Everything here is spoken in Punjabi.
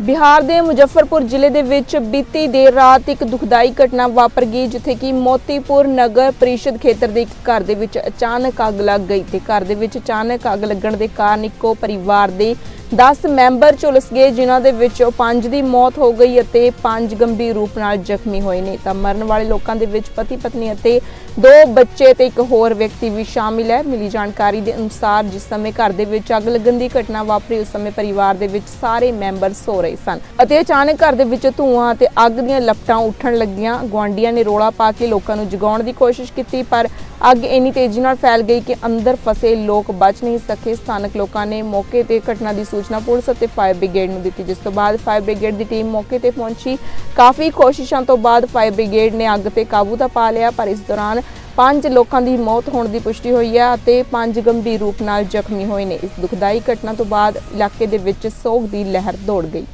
ਬਿਹਾਰ ਦੇ ਮੁਜ਼ੱਫਰਪੁਰ ਜ਼ਿਲ੍ਹੇ ਦੇ ਵਿੱਚ ਬੀਤੀ ਦੇਰ ਰਾਤ ਇੱਕ ਦੁਖਦਾਈ ਘਟਨਾ ਵਾਪਰ ਗਈ, ਜਿੱਥੇ ਕਿ ਮੋਤੀਪੁਰ ਨਗਰ ਪ੍ਰੀਸ਼ਦ ਖੇਤਰ ਦੇ ਇੱਕ ਘਰ ਦੇ ਵਿੱਚ ਅਚਾਨਕ ਅੱਗ ਲੱਗ ਗਈ ਤੇ ਘਰ ਦੇ ਵਿੱਚ ਅਚਾਨਕ ਅੱਗ ਲੱਗਣ ਦੇ ਕਾਰਨ ਇੱਕੋ ਪਰਿਵਾਰ ਦੇ 10 ਮੈਂਬਰ ਝੁਲਸ ਗਏ, ਜਿਨ੍ਹਾਂ ਦੇ ਵਿੱਚੋਂ 5 ਦੀ ਮੌਤ ਹੋ ਗਈ ਅਤੇ 5 ਗੰਭੀਰ ਰੂਪ ਨਾਲ ਜ਼ਖਮੀ ਹੋਏ ਨੇ। ਤਾਂ ਮਰਨ ਵਾਲੇ ਲੋਕਾਂ ਦੇ ਵਿੱਚ ਪਤੀ ਪਤਨੀ ਅਤੇ ਦੋ ਬੱਚੇ ਤੇ ਇੱਕ ਹੋਰ ਵਿਅਕਤੀ ਵੀ ਸ਼ਾਮਿਲ ਹੈ। ਮਿਲੀ ਜਾਣਕਾਰੀ ਦੇ ਅਨੁਸਾਰ ਜਿਸ ਸਮੇਂ ਘਰ ਦੇ ਵਿੱਚ ਅੱਗ ਲੱਗਣ ਦੀ ਘਟਨਾ ਵਾਪਰੀ, ਉਸ ਸਮੇਂ ਪਰਿਵਾਰ ਦੇ ਵਿੱਚ ਸਾਰੇ ਮੈਂਬਰ ਸੋ ਰਹੇ ਸਨ ਅਤੇ ਅਚਾਨਕ ਘਰ ਦੇ ਵਿੱਚ ਧੂਆਂ ਅਤੇ ਅੱਗ ਦੀਆਂ ਲਪਟਾਂ ਉੱਠਣ ਲੱਗੀਆਂ। ਗੁਆਂਢੀਆਂ ਨੇ ਰੋਲਾ ਪਾ ਕੇ ਲੋਕਾਂ ਨੂੰ ਜਗਾਉਣ ਦੀ ਕੋਸ਼ਿਸ਼ ਕੀਤੀ, ਪਰ ਅੱਗ ਇੰਨੀ ਤੇਜ਼ੀ ਨਾਲ ਫੈਲ ਗਈ ਕਿ ਅੰਦਰ ਫਸੇ ਲੋਕ ਬਚ ਨਹੀਂ ਸਕੇ। ਸਥਾਨਕ ਲੋਕਾਂ ਨੇ ਮੌਕੇ ਤੇ ਘਟਨਾ ਦੀ ਸੂਚਨਾ ਪੁਲਿਸ ਅਤੇ ਫਾਇਰ ਬ੍ਰਿਗੇਡ ਨੂੰ ਦਿੱਤੀ। ਜਿਸ ਤੋਂ ਬਾਅਦ ਫਾਇਰ ਬ੍ਰਿਗੇਡ ਦੀ ਟੀਮ ਮੌਕੇ ਤੇ ਪਹੁੰਚੀ। ਕਾਫੀ ਕੋਸ਼ਿਸ਼ਾਂ ਤੋਂ ਬਾਅਦ ਫਾਇਰ ਬ੍ਰਿਗੇਡ ਨੇ ਅੱਗ ਤੇ ਕਾਬੂ ਤਾਂ ਪਾ ਲਿਆ, ਪਰ ਇਸ ਦੌਰਾਨ ਪੰਜ ਲੋਕਾਂ ਦੀ ਮੌਤ ਹੋਣ ਦੀ ਪੁਸ਼ਟੀ ਹੋਈ ਹੈ ਅਤੇ ਪੰਜ ਗੰਭੀਰ ਰੂਪ ਨਾਲ ਜ਼ਖਮੀ ਹੋਏ ਨੇ। ਇਸ ਦੁਖਦਾਈ ਘਟਨਾ ਤੋਂ ਬਾਅਦ ਇਲਾਕੇ ਦੇ ਵਿੱਚ ਸੋਗ ਦੀ ਲਹਿਰ ਦੌੜ ਗਈ।